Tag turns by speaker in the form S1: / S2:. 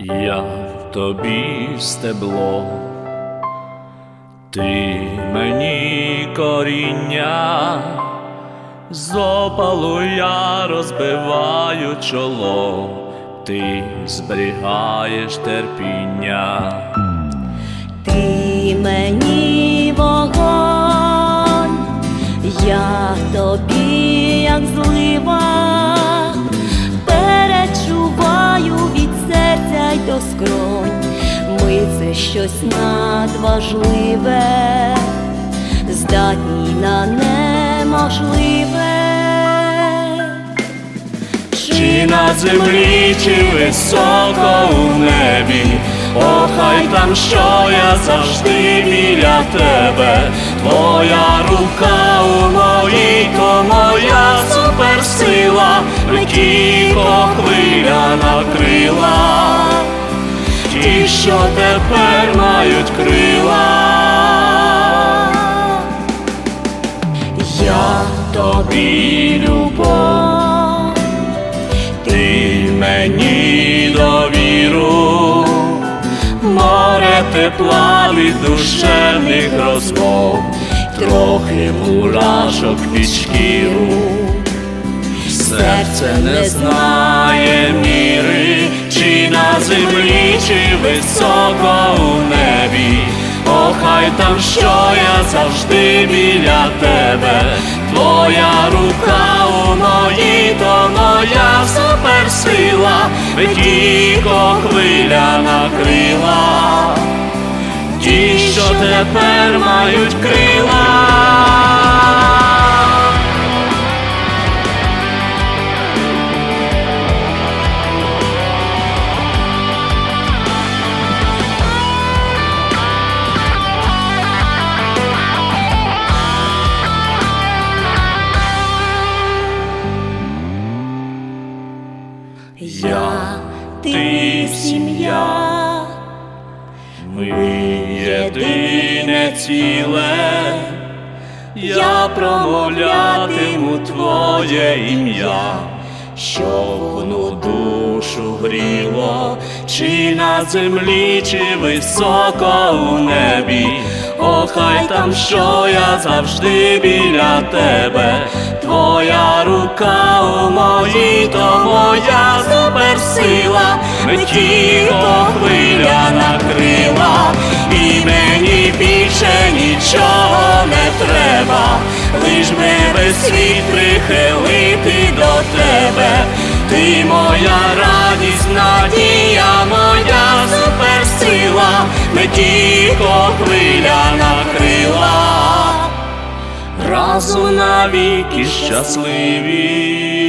S1: Я в тобі стебло, ти мені коріння, з опалу я розбиваю чоло, ти зберігаєш терпіння.
S2: Ти мені вогонь, я тобі, як злива, до скронь. Ми це щось надважливе, здатні на неможливе.
S1: Чи на землі, чи високо у небі, О, хай там що я завжди біля тебе, Твоя рука у моїй, то моя суперсила, Летіко хвиля накрила, що тепер мають крила. Я тобі любов, ти мені довіру, море тепла від душевних розмов, трохи мурашок під шкіру, серце не знає міри, чи високо у небі. О, там що я завжди біля тебе, твоя рука у моїй, то моя суперсила, Тіко хвиля накрила, ті, що тепер мають крила.
S2: Я, ти сім'я,
S1: Ми єдине ціле, я промовлятиму Твоє ім'я, що вну душу гріло, чи на землі, чи високо у небі. О, хай там що я завжди біля тебе, Твоя рука у моїй, то моя суперсила, Тіко хвиля накрила, і мені більше нічого не треба, лиш би весь світ прихилити до тебе, ти моя радість, надія, моя Тіко хвиля накрила разом навіки щасливі.